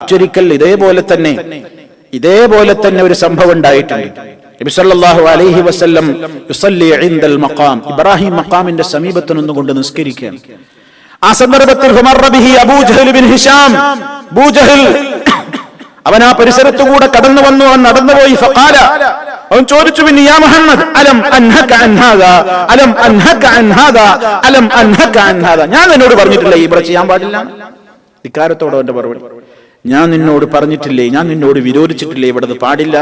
ചൊരിക്കൽ ഇതേപോലെ തന്നെ ഇതേപോലെ തന്നെ ഒരു സംഭവം ഉണ്ടായിട്ടുണ്ട്. നബി സല്ലല്ലാഹു അലൈഹി വസല്ലം ഇൻദൽ മഖാം ഇബ്രാഹിം മഖാമിന്റെ സമീപത്ത് നിന്നുകൊണ്ട് നിസ്കരിക്കാൻ ആ സന്ദർഭത്തിൽ അവൻ ആ പരിസരത്തു കൂടെ കടന്നു വന്നു അവൻ നടന്നുപോയി ഫഖാല അവൻ ചോദിച്ചു പിന്നെ യാ മുഹമ്മദ് അലം അൻഹക അൻ ഹാദാ അലം അൻഹക അൻ ഹാദാ അലം അൻഹക അൻ ഹാദാ. ഞാൻ എന്നോട് പറഞ്ഞിട്ടില്ല ഈ ഇവിടെ ചെയ്യാൻ പാടില്ല. ഇക്കാരത്തോടെ അവന്റെ മറുപടി. ഞാൻ നിന്നോട് പറഞ്ഞിട്ടില്ലേ? ഞാൻ നിന്നോട് വിരോധിച്ചിട്ടില്ലേ? ഇവിടെ പാടില്ല.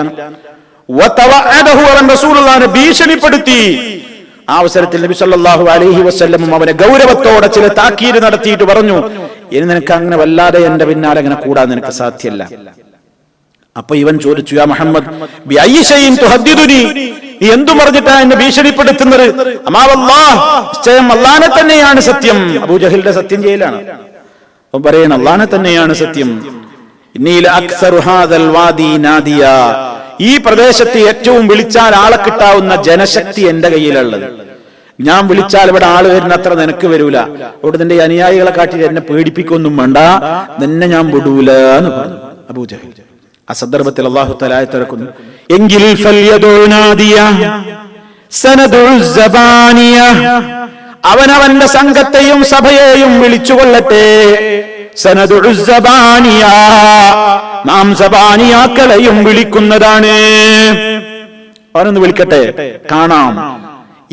ഭീഷണിപ്പെടുത്തി. ആ അവസരത്തിൽ നബി സല്ലല്ലാഹു അലൈഹി വസ്ല്ലമും അവനെ ഗൗരവത്തോടെ ചില താക്കീര് നടത്തിയിട്ട് പറഞ്ഞു. ഇനി നിനക്ക് അങ്ങനെ വല്ലാതെ എന്റെ പിന്നാലെ അങ്ങനെ കൂടാൻ നിനക്ക് സാധ്യല്ല. അപ്പൊ ഇവൻ ചോദിച്ചു ആ മുഹമ്മദ് നീ എന്തു പറഞ്ഞിട്ടാ എന്നെ ഭീഷണിപ്പെടുത്തുന്നത്? അള്ളാനെ തന്നെയാണ് സത്യം. അബൂജഹലിന്റെ സത്യം ചെയ്യലാണ് അവൻ പറയണ അള്ളാനെ തന്നെയാണ് സത്യം. ഈ പ്രദേശത്ത് ഏറ്റവും വിളിച്ചാൽ ആളെ കിട്ടാവുന്ന ജനശക്തി എന്റെ കയ്യിലുള്ളത്. ഞാൻ വിളിച്ചാൽ ഇവിടെ ആൾ വരുന്ന അത്ര നിനക്ക് വരൂല. അവിടെ നിന്റെ അനുയായികളെ കാട്ടി എന്നെ പേടിപ്പിക്കൊന്നും വേണ്ട. നിന്നെ ഞാൻ വിടൂല എന്ന് പറഞ്ഞു. അബൂജഹൽ ആ സന്ദർഭത്തിൽ അള്ളാഹു തലായി തുറക്കുന്നു. എങ്കിൽ അവനവന്റെ സംഘത്തെയും സഭയെയും വിളിച്ചുകൊള്ളട്ടെ. സനദുൽ സബാനിയ നാം സബാനിയാക്കളെയും വിളിക്കുന്നതാണ്. അവനൊന്ന് വിളിക്കട്ടെ? കാണാം.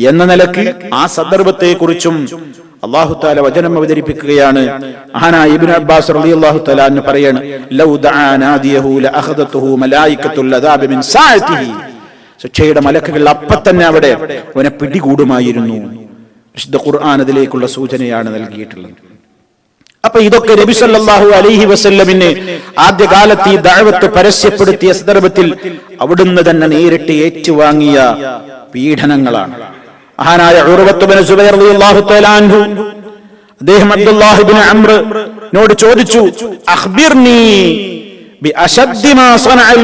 എന്ന നിലയ്ക്ക് ആ സന്ദർഭത്തെ കുറിച്ചും അള്ളാഹു വചനം അവതരിപ്പിക്കുകയാണ്. മഹാനായ ഇബ്നു അബ്ബാസ് റളിയല്ലാഹു തആല എന്ന് പറയാണ് ശിക്ഷയുടെ മലക്കുകൾ അപ്പ തന്നെ അവിടെ അവനെ പിടികൂടുമായിരുന്നു. വിശുദ്ധ ഖുർആൻ അതിലേക്കുള്ള സൂചനയാണ് നൽകിയിട്ടുള്ളത്. അപ്പൊ ഇതൊക്കെ നബി സല്ലല്ലാഹു അലൈഹി വസല്ലമിനെ ആദ്യകാലത്ത് ഈ ദഅവത്ത് പരസ്യപ്പെടുത്തിയ സന്ദർഭത്തിൽ അവിടുന്ന് തന്നെ നേരിട്ട് ഏറ്റുവാങ്ങിയ പീഡനങ്ങളാണ്. മഹാനായ അദ്ദേഹം അബ്ദുല്ലാഹിബിൻ ഇബ്നു അംർ നോട് ചോദിച്ചു അഖ്ബിർനി മാ സനഅൽ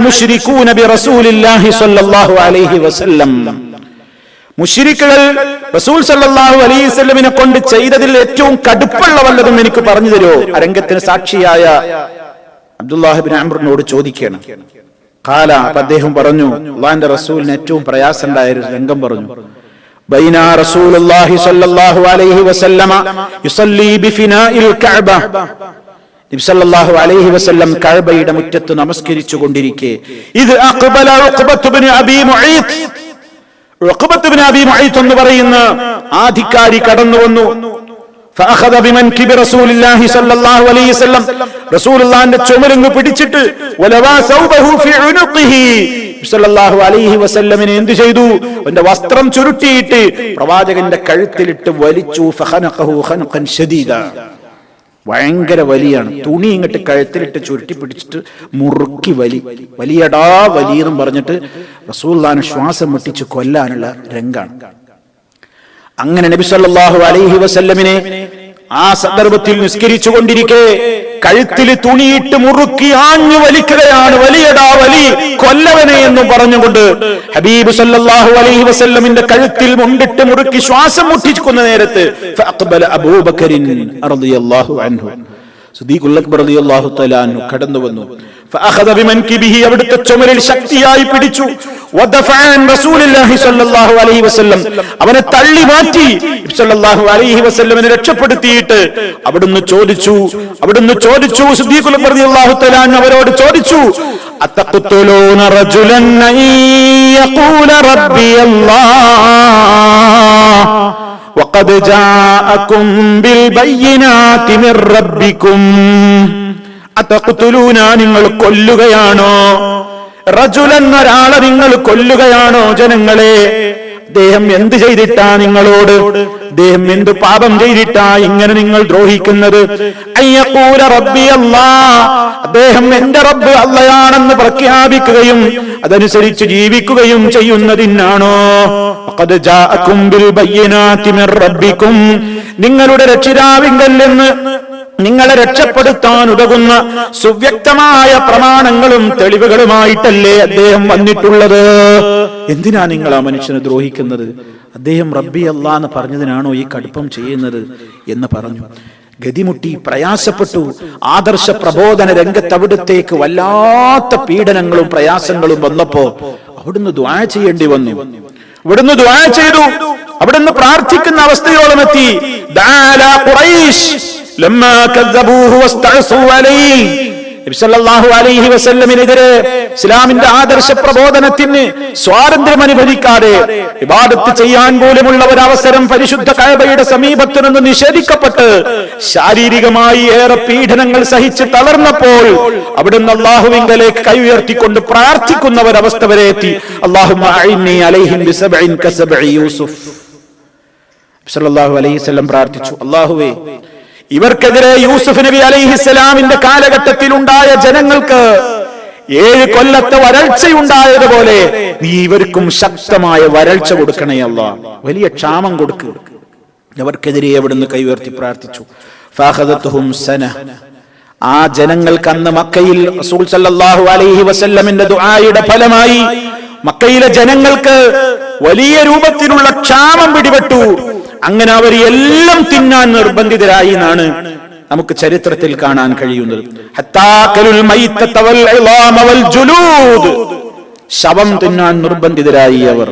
ബിറസൂലില്ലാഹി സ്വല്ലല്ലാഹു അലൈഹി വസല്ലം. മുഷിരിക്കുകൾ റസൂൽ സല്ലല്ലാഹു അലൈഹി വസല്ലമിനെ കൊണ്ട് ചെയ്തതിൽ ഏറ്റവും കടുപ്പുള്ള വല്ലതും എനിക്ക് പറഞ്ഞു തരുമോ? അരംഗത്തിന് സാക്ഷിയായ അബ്ദുല്ലാഹിബിൻ അംറിനോട് ചോദിക്കണം. അപ്പൊ അദ്ദേഹം പറഞ്ഞു അള്ളാഹിന്റെ റസൂലിന് ഏറ്റവും പ്രയാസമുണ്ടായ ഒരു രംഗം പറഞ്ഞു. ബൈന റസൂലുള്ളാഹി സ്വല്ലല്ലാഹു അലൈഹി വസല്ലമ യുസല്ലി ബിഫിനാഇൽ കഅബ. നബി സല്ലല്ലാഹു അലൈഹി വസല്ലം കഅബയുടെ മുറ്റത്ത് നമസ്കരിച്ചു കൊണ്ടിരിക്കെ ഇത് അഖ്ബല ഉഖബത്ത് ഇബ്നു അബീ മുഈത്ത് ഉഖബത്ത് ഇബ്നു അബീ മുഈത്ത് എന്ന് പറയുന്ന ആധികാരി കടന്നു വന്നു. ചുമലിങ് പിടിച്ചിട്ട് എന്തു ചെയ്തു? അവന്റെ വസ്ത്രം ചുരുട്ടിയിട്ട് പ്രവാചകന്റെ കഴുത്തിലിട്ട് വലിച്ചു. ഭയങ്കര വലിയാണ്. തുണി ഇങ്ങോട്ട് കഴുത്തിലിട്ട് ചുരുട്ടി പിടിച്ചിട്ട് മുറുക്കി വലി. വലിയടാ വലിയെന്നും പറഞ്ഞിട്ട് റസൂല്ലാൻ ശ്വാസം മുട്ടിച്ച് കൊല്ലാനുള്ള രംഗാണ്. അങ്ങനെ നബി സല്ലല്ലാഹു അലൈഹി വസല്ലമിനെ ആ സന്ദർഭത്തിൽ നിസ്കരിച്ചു കൊണ്ടിരിക്കെ കഴുത്തിൽ തുണിയിട്ട് മുറുക്കി ആഞ്ഞു വലിക്കുകയാണ് വലിയടാ വലി കൊല്ലവനെ എന്നും പറഞ്ഞുകൊണ്ട് ഹബീബ് സല്ലല്ലാഹു അലൈഹി വസല്ലമിന്റെ കഴുത്തിൽ മുണ്ടിട്ട് മുറുക്കി ശ്വാസം മുട്ടിക്കുന്ന നേരത്ത് ഫഅഖ്ബല അബൂബക്കറിൻ റളിയല്ലാഹു അൻഹു. കടന്നു വന്നു. അവിടുത്തെ ചുമരിൽ ശക്തിയായി പിടിച്ചു. അവനെ തള്ളി മാറ്റി രക്ഷപ്പെടുത്തിയിട്ട് അവിടുന്ന് ചോദിച്ചു. അവിടുന്ന് ചോദിച്ചു അള്ളാഹുത്തലാൻ അവരോട് ചോദിച്ചു അത്തക്കുത്തോലോന റജുലൻ وقد جاءكم بالبينات من ربكم അതഖ്തുലൂന നിങ്ങൾ കൊല്ലുകയാണോ റജുലൻ ഒരാളെ നിങ്ങൾ കൊല്ലുകയാണോ ജനങ്ങളെ അദ്ദേഹം എന്ത് ചെയ്തിട്ടാ നിങ്ങളോട്? ദേഹം എന്ത് പാപം ചെയ്തിട്ടാ ഇങ്ങനെ നിങ്ങൾ ദ്രോഹിക്കുന്നത്? അയ്യക്കൂല റബ്ബി അല്ലാ. അദ്ദേഹം എന്റെ റബ്ബ് അല്ലയാണെന്ന് പ്രഖ്യാപിക്കുകയും അതനുസരിച്ച് ജീവിക്കുകയും ചെയ്യുന്നതിനാണോ? നിങ്ങളുടെ രക്ഷിതാവിങ്കൽ നിന്ന് നിങ്ങളെ രക്ഷപ്പെടുത്താൻ ഉതകുന്ന സുവ്യക്തമായ പ്രമാണങ്ങളും തെളിവുകളുമായിട്ടല്ലേ അദ്ദേഹം വന്നിട്ടുള്ളത്? എന്തിനാ നിങ്ങൾ ആ മനുഷ്യനെ ദ്രോഹിക്കുന്നത്? അദ്ദേഹം റബ്ബി അല്ല എന്ന് പറഞ്ഞതിനാണോ ഈ കടുപ്പം ചെയ്യുന്നത് എന്ന് പറഞ്ഞു. ഗതിമുട്ടി പ്രയാസപ്പെട്ടു. ആദർശ പ്രബോധന രംഗത്ത് അവിടുത്തേക്ക് വല്ലാത്ത പീഡനങ്ങളും പ്രയാസങ്ങളും വന്നപ്പോ അവിടുന്ന് ദ്വാ ചെയ്യേണ്ടി വന്നു. ഇവിടുന്ന് ദ്വാ ചെയ്തു. അവിടുന്ന് പ്രാർത്ഥിക്കുന്ന അവസ്ഥയോളം എത്തി. വസല്ലമിനെതിരെ ഇസ്ലാമിന്റെ ആദർശ പ്രബോധനത്തിന് സ്വാതന്ത്ര്യം അനുഭവിക്കാതെ വിവാദത്ത് ചെയ്യാൻ പോലുമുള്ള ഒരു അവസരം പരിശുദ്ധ കഅബയുടെ സമീപത്തു നിന്ന് നിഷേധിക്കപ്പെട്ട് ശാരീരികമായി ഏറെ പീഡനങ്ങൾ സഹിച്ച് തളർന്നപ്പോൾ അവിടുന്ന് അള്ളാഹുവിങ്കലേക്ക് കൈ ഉയർത്തിക്കൊണ്ട് പ്രാർത്ഥിക്കുന്ന ഒരവസ്ഥ വരെ എത്തി. അള്ളാഹു അലൈഹിം പ്രാർത്ഥിച്ചു. അള്ളാഹുവേ ഇവർക്കെതിരെ യൂസുഫ് നബി അലൈഹിസ്സലാമിന്റെ കാലഘട്ടത്തിൽ ഉണ്ടായ ജനങ്ങൾക്ക് ഏഴ് കൊല്ലത്തെ വരൾച്ചയുണ്ടായതുപോലെ നീ ഇവർക്കും ശക്തമായ വരൾച്ച കൊടുക്കണേ അല്ല. വലിയ ക്ഷാമം കൊടുക്കുക അവർക്കെതിരെ എവിടുന്ന് കൈവർത്തി പ്രാർത്ഥിച്ചു. സന. ആ ജനങ്ങൾക്ക് അന്ന് മക്കയിൽ റസൂൽ സല്ലല്ലാഹു അലൈഹി വസല്ലമിന്റെ ദുആയുടെ ഫലമായി മക്കയിലെ ജനങ്ങൾക്ക് വലിയ രൂപത്തിലുള്ള ക്ഷാമം പിടിപെട്ടു. അങ്ങനെ അവർ എല്ലാം തിന്നാൻ നിർബന്ധിതരായി എന്നാണ് നമുക്ക് ചരിത്രത്തിൽ കാണാൻ കഴിയുന്നത്. ശവം തിന്നാൻ നിർബന്ധിതരായി അവർ.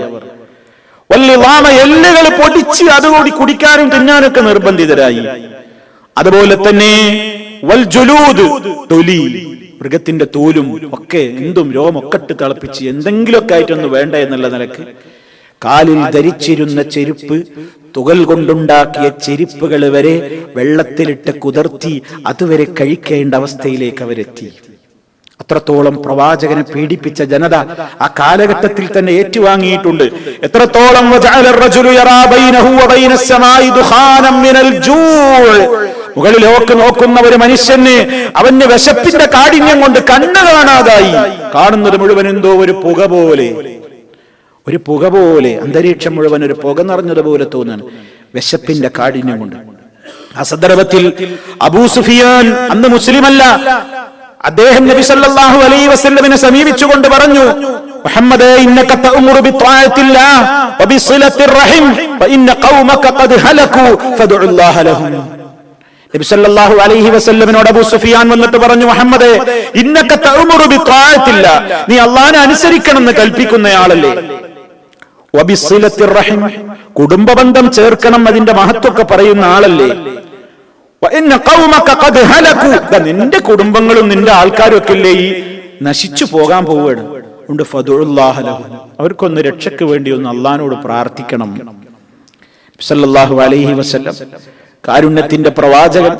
വല്ലിവാമ എല്ലുകൾ പൊടിച്ച് അതുകൂടി കുടിക്കാനും തിന്നാനൊക്കെ നിർബന്ധിതരായി. അതുപോലെ തന്നെ വൽ തൊലി മൃഗത്തിന്റെ തോലും ഒക്കെ എന്തും രോമൊക്കെ തിളപ്പിച്ച് എന്തെങ്കിലുമൊക്കെ ആയിട്ടൊന്ന് വേണ്ട എന്നുള്ള നിലയ്ക്ക് കാലിൽ ധരിച്ചിരുന്ന ചെരുപ്പ് തുകൽ കൊണ്ടുണ്ടാക്കിയ ചെരിപ്പുകൾ വരെ വെള്ളത്തിലിട്ട് കുതിർത്തി അതുവരെ കഴിക്കേണ്ട അവസ്ഥയിലേക്ക് അവരെത്തി. അത്രത്തോളം പ്രവാചകനെ പീഡിപ്പിച്ച ജനത ആ കാലഘട്ടത്തിൽ തന്നെ ഏറ്റുവാങ്ങിയിട്ടുണ്ട്. എത്രത്തോളം മുകളിലോക്ക് നോക്കുന്ന ഒരു മനുഷ്യന് അവന് വിശപ്പിന്റെ കാഠിന്യം കൊണ്ട് കണ്ണു കാണാതായി. കാണുന്നത് മുഴുവൻ എന്തോ ഒരു പുക പോലെ. ഒരു പുക പോലെ അന്തരീക്ഷം മുഴുവൻ ഒരു പുക നിറഞ്ഞതുപോലെ തോന്നുന്നു. വിശപ്പിന്റെ കാഠിന്യം കൊണ്ട് ആ സന്ദർഭത്തിൽ അബൂ സുഫിയാൻ അന്ന് മുസ്ലിം അല്ല അദ്ദേഹം നബി സല്ലല്ലാഹു അലൈഹി വസല്ലമിനെ സമീപിച്ചുകൊണ്ട് പറഞ്ഞു മുഹമ്മദേ ഇന്നക തഅമുറു വബി വബിസിലത്തിർ റഹിം ഫഇന്ന ഖൗമക ഖദ് ഹലകു ഫദ്ഉല്ലാഹ ലഹും. നബി സല്ലല്ലാഹു അലൈഹി വസല്ലമിനോട് അബൂ സുഫിയാൻ വന്നിട്ട് പറഞ്ഞു മുഹമ്മദേ ഇന്നക തഅമുറു ബിത്വാഅത്തില്ലാഹ് നീ അല്ലാഹനെ അനുസരിക്കണമെന്ന് കൽപ്പിക്കുന്നയാളല്ലേ വബിസിലത്തിർ റഹിം. കുടുംബബന്ധം ചേർക്കണം അതിന്റെ മഹത്വമൊക്കെ പറയുന്ന ആളല്ലേ? നിന്റെ കുടുംബങ്ങളും നിന്റെ ആൾക്കാരും ഒക്കെ ഇല്ലേ ഈ നശിച്ചു പോകാൻ പോവുകയാണ്. ഉണ്ട് ഫതുല്ലാഹലഹു അവർക്കൊന്ന് രക്ഷയ്ക്ക് വേണ്ടി ഒന്ന് അള്ളഹാനോട് പ്രാർത്ഥിക്കണം. അലൈഹി വസല്ലം കാരുണ്യത്തിന്റെ പ്രവാചകൻ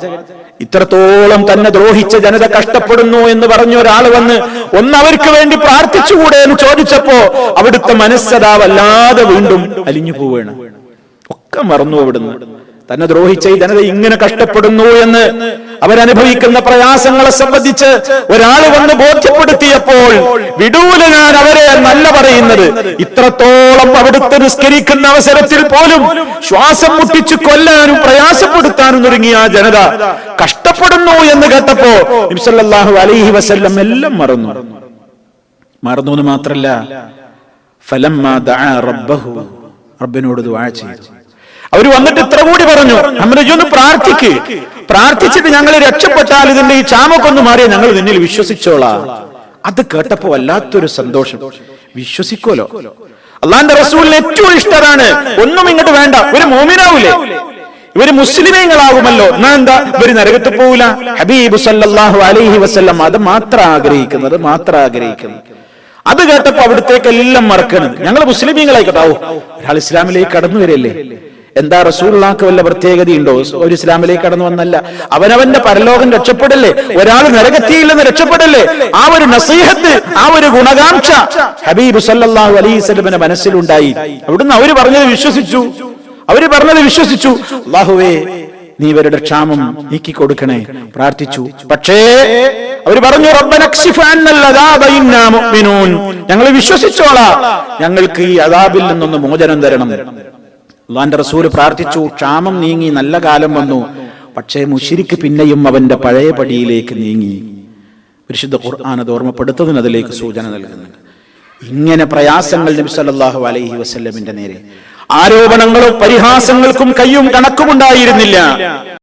ഇത്രത്തോളം തന്നെ ദ്രോഹിച്ച ജനത കഷ്ടപ്പെടുന്നു എന്ന് പറഞ്ഞ ഒരാൾ വന്ന് ഒന്ന് അവർക്ക് വേണ്ടി പ്രാർത്ഥിച്ചുകൂടെ എന്ന് ചോദിച്ചപ്പോ അവിടുത്തെ മനസ്സതാ വല്ലാതെ വീണ്ടും അലിഞ്ഞു പോവുകയാണ്. ഒക്കെ മറന്നു അവിടുന്ന്. തന്നെ ദ്രോഹിച്ച ഈ ജനത ഇങ്ങനെ കഷ്ടപ്പെടുന്നു എന്ന് അവരനുഭവിക്കുന്ന പ്രയാസങ്ങളെ സംബന്ധിച്ച് ഒരാൾ വന്ന് ബോധ്യപ്പെടുത്തിയപ്പോൾ വിടൂല ഞാൻ അവരെ നല്ല പറയുന്നത്. ഇത്രത്തോളം അവിടുത്തെ നിസ്കരിക്കുന്ന അവസരത്തിൽ പോലും ശ്വാസം മുട്ടിച്ചു കൊല്ലാനും പ്രയാസപ്പെടുത്താനും തുടങ്ങിയ ആ ജനത കഷ്ടപ്പെടുന്നു എന്ന് കേട്ടപ്പോ നബിസല്ലാഹു അലൈഹി വസല്ലം എല്ലാം മറന്നു. മറന്നു എന്ന് മാത്രല്ല ഫലം റബ്ബഹു റബ്ബിനോട് ദുആ ചെയ്തു. അവർ വന്നിട്ട് ഇത്ര കൂടി പറഞ്ഞു. നമ്മുടെ ഒന്ന് പ്രാർത്ഥിക്ക്. പ്രാർത്ഥിച്ചിട്ട് ഞങ്ങൾ രക്ഷപ്പെട്ടാൽ ഇതിന്റെ ഈ ചാമക്കൊന്ന് മാറിയ ഞങ്ങൾ നിന്നിൽ വിശ്വസിച്ചോളാ. അത് കേട്ടപ്പോ വല്ലാത്തൊരു സന്തോഷം. വിശ്വസിക്കോലോ അള്ളാന്റെ റസൂലിന് ഏറ്റവും ഇഷ്ടമാണ് ഒന്നും ഇങ്ങോട്ട് വേണ്ട. ഒരു മോമിനാവൂലേ? ഇവർ മുസ്ലിമീങ്ങളാകുമല്ലോ എന്നാ എന്താ? ഇവർ നരകത്ത് പോവില്ല ഹബീബ് സല്ലാഹു അലൈഹി വസല്ലം അത് മാത്രം ആഗ്രഹിക്കുന്നത് മാത്രം ആഗ്രഹിക്കുന്നു അത് കേട്ടപ്പോ അവിടത്തേക്ക് എല്ലാം മറക്കണം ഞങ്ങൾ മുസ്ലിമീങ്ങളായിക്കോട്ടാവോ ഒരാൾ ഇസ്ലാമിലേക്ക് കടന്നു വരല്ലേ? എന്താ റസൂള്ളാക്ക് വല്ല പ്രത്യേകതയുണ്ടോ? ഒരു ഇസ്ലാമിലേക്ക് കടന്നു വന്നല്ല. അവനവന്റെ പരലോകം രക്ഷപ്പെടല്ലേ? ഒരാൾ നരകത്തിയില്ലെന്ന് രക്ഷപ്പെടല്ലേ? ആ ഒരു നസീഹത്ത് ആ ഒരു ഗുണകാംക്ഷ ഹബീബ് സല്ലാഹു അലൈഹി സ്വലമിന്റെ മനസ്സിലുണ്ടായി. അവിടുന്ന് അവർ പറഞ്ഞത് വിശ്വസിച്ചു. അവർ പറഞ്ഞത് വിശ്വസിച്ചു. അള്ളാഹുവേ നീ ഇവരുടെ ക്ഷാമം നീക്കി കൊടുക്കണേ പ്രാർത്ഥിച്ചു. പക്ഷേ അവർ പറഞ്ഞു ഞങ്ങൾ വിശ്വസിച്ചോളാ. ഞങ്ങൾക്ക് ഈ അതാബിൽ നിന്നൊന്ന് മോചനം തരണം. അള്ളാന്റെ റസൂൽ പ്രാർത്ഥിച്ചു ക്ഷാമം നീങ്ങി നല്ല കാലം വന്നു. പക്ഷേ മുഷിരിക്ക് പിന്നെയും അവന്റെ പഴയ പടിയിലേക്ക് നീങ്ങി. വിശുദ്ധ ഖുർആൻ അത് അതിലേക്ക് സൂചന നൽകുന്നുണ്ട്. ഇങ്ങനെ പ്രയാസങ്ങൾ നബി സല്ലല്ലാഹു അലൈഹി വസല്ലമിന്റെ നേരെ ആരോപണങ്ങളും പരിഹാസങ്ങൾക്കും കയ്യും കണക്കുമുണ്ടായിരുന്നില്ല.